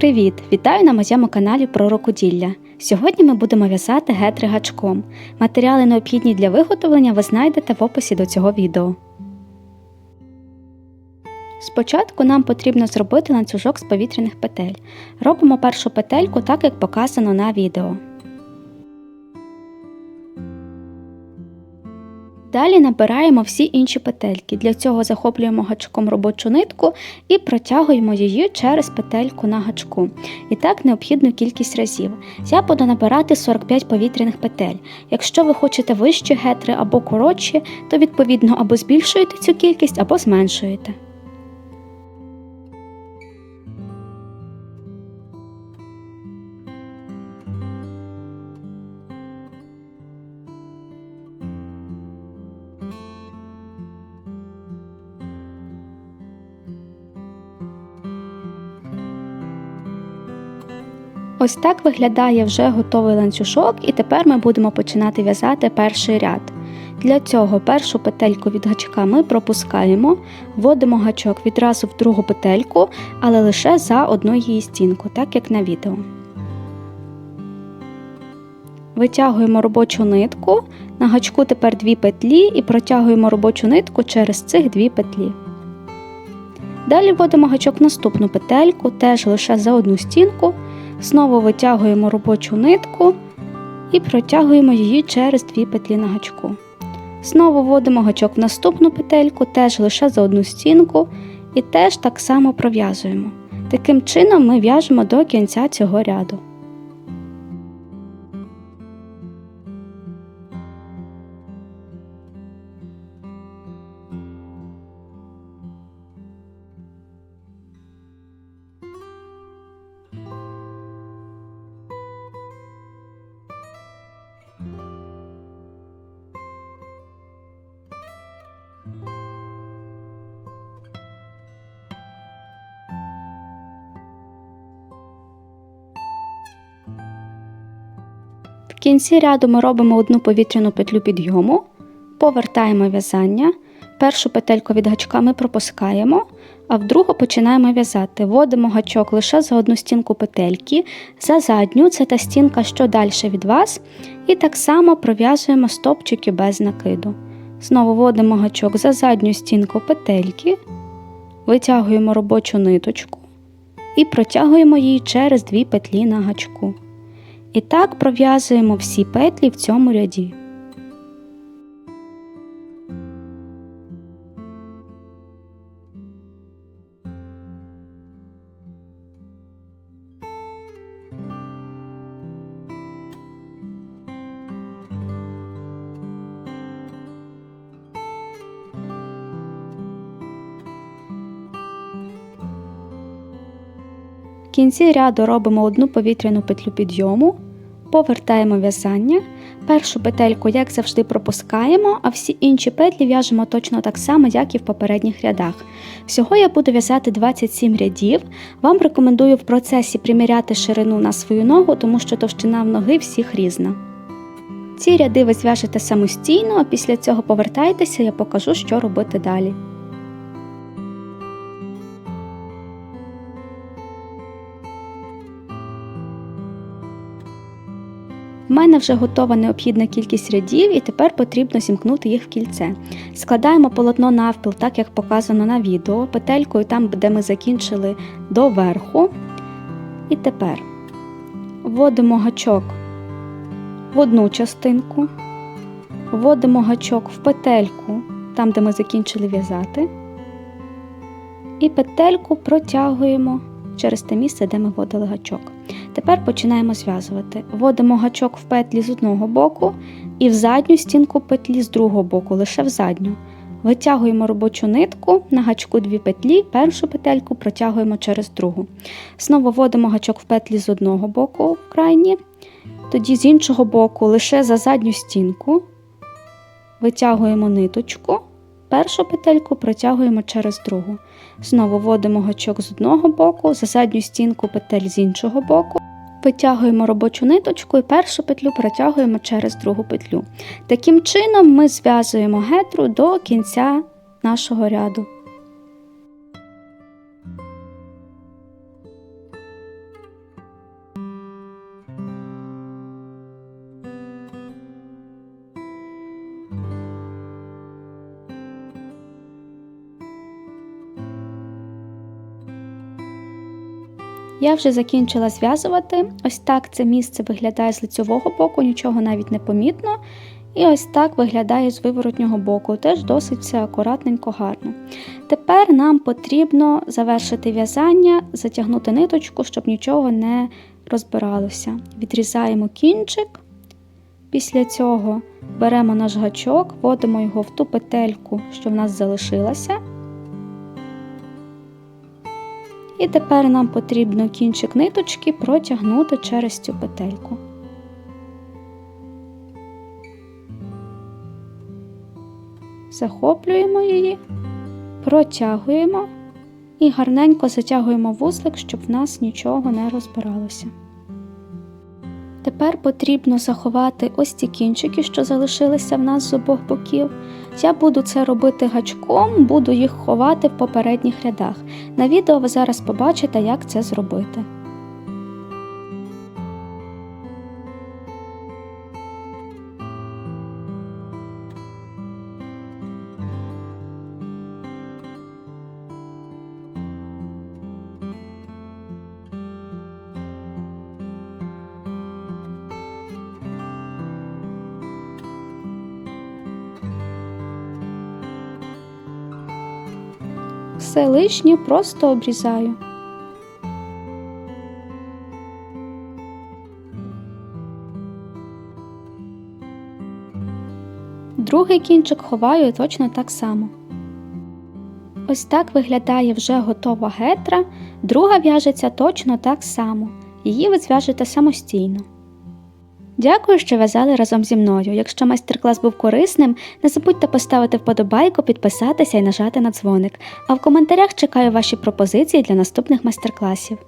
Привіт! Вітаю на моєму каналі про рукоділля. Сьогодні ми будемо в'язати гетри гачком. Матеріали необхідні для виготовлення ви знайдете в описі до цього відео. Спочатку нам потрібно зробити ланцюжок з повітряних петель. Робимо першу петельку так, як показано на відео. Далі набираємо всі інші петельки. Для цього захоплюємо гачком робочу нитку і протягуємо її через петельку на гачку. І так необхідну кількість разів. Я буду набирати 45 повітряних петель. Якщо ви хочете вищі гетри або коротші, то відповідно або збільшуєте цю кількість, або зменшуєте. Ось так виглядає вже готовий ланцюжок, і тепер ми будемо починати в'язати перший ряд. Для цього першу петельку від гачка ми пропускаємо, вводимо гачок відразу в другу петельку, але лише за одну її стінку, так як на відео. Витягуємо робочу нитку, на гачку тепер дві петлі і протягуємо робочу нитку через цих дві петлі. Далі вводимо гачок в наступну петельку, теж лише за одну стінку. Знову витягуємо робочу нитку і протягуємо її через дві петлі на гачку. Знову вводимо гачок в наступну петельку, теж лише за одну стінку, і теж так само пров'язуємо. Таким чином ми в'яжемо до кінця цього ряду. В кінці ряду ми робимо одну повітряну петлю підйому, повертаємо в'язання. Першу петельку від гачка ми пропускаємо, а в другу починаємо в'язати. Вводимо гачок лише за одну стінку петельки, за задню це та стінка, що далі від вас, і так само пров'язуємо стопчики без накиду. Знову вводимо гачок за задню стінку петельки, витягуємо робочу ниточку і протягуємо її через дві петлі на гачку. І так пров'язуємо всі петлі в цьому ряді. В кінці ряду робимо одну повітряну петлю підйому, повертаємо в'язання. Першу петельку, як завжди, пропускаємо, а всі інші петлі в'яжемо точно так само, як і в попередніх рядах. Всього я буду в'язати 27 рядів. Вам рекомендую в процесі приміряти ширину на свою ногу, тому що товщина в ноги всіх різна. Ці ряди ви зв'яжете самостійно, а після цього повертайтеся, я покажу, що робити далі. Мене вже готова необхідна кількість рядів, і тепер потрібно зімкнути їх в кільце. Складаємо полотно навпіл, так як показано на відео, петелькою там, де ми закінчили до верху. І тепер вводимо гачок в одну частинку, вводимо гачок в петельку, там, де ми закінчили в'язати, і петельку протягуємо через те місце, де ми вводили гачок. Тепер починаємо зв'язувати. Вводимо гачок в петлі з одного боку і в задню стінку петлі з другого боку, лише в задню. Витягуємо робочу нитку, на гачку дві петлі, першу петельку протягуємо через другу. Знову вводимо гачок в петлі з одного боку в крайні, тоді з іншого боку лише за задню стінку. Витягуємо ниточку, першу петельку протягуємо через другу. Знову вводимо гачок з одного боку, за задню стінку петель з іншого боку. Витягуємо робочу ниточку і першу петлю протягуємо через другу петлю. Таким чином ми зв'язуємо гетру до кінця нашого ряду. Я вже закінчила зв'язувати. Ось так це місце виглядає з лицьового боку, нічого навіть не помітно. І ось так виглядає з виворотнього боку, теж досить все акуратненько гарно. Тепер нам потрібно завершити в'язання, затягнути ниточку, щоб нічого не розбиралося. Відрізаємо кінчик. Після цього беремо наш гачок, вводимо його в ту петельку, що в нас залишилася. І тепер нам потрібно кінчик ниточки протягнути через цю петельку. Захоплюємо її, протягуємо і гарненько затягуємо вузлик, щоб в нас нічого не розбиралося. Тепер потрібно заховати ось ці кінчики, що залишилися в нас з обох боків. Я буду це робити гачком, буду їх ховати в попередніх рядах. На відео ви зараз побачите, як це зробити. Все лишнє просто обрізаю. Другий кінчик ховаю точно так само. Ось так виглядає вже готова гетра, друга в'яжеться точно так само. Її ви зв'яжете самостійно. Дякую, що в'язали разом зі мною. Якщо майстер-клас був корисним, не забудьте поставити вподобайку, підписатися і нажати на дзвоник. А в коментарях чекаю ваші пропозиції для наступних майстер-класів.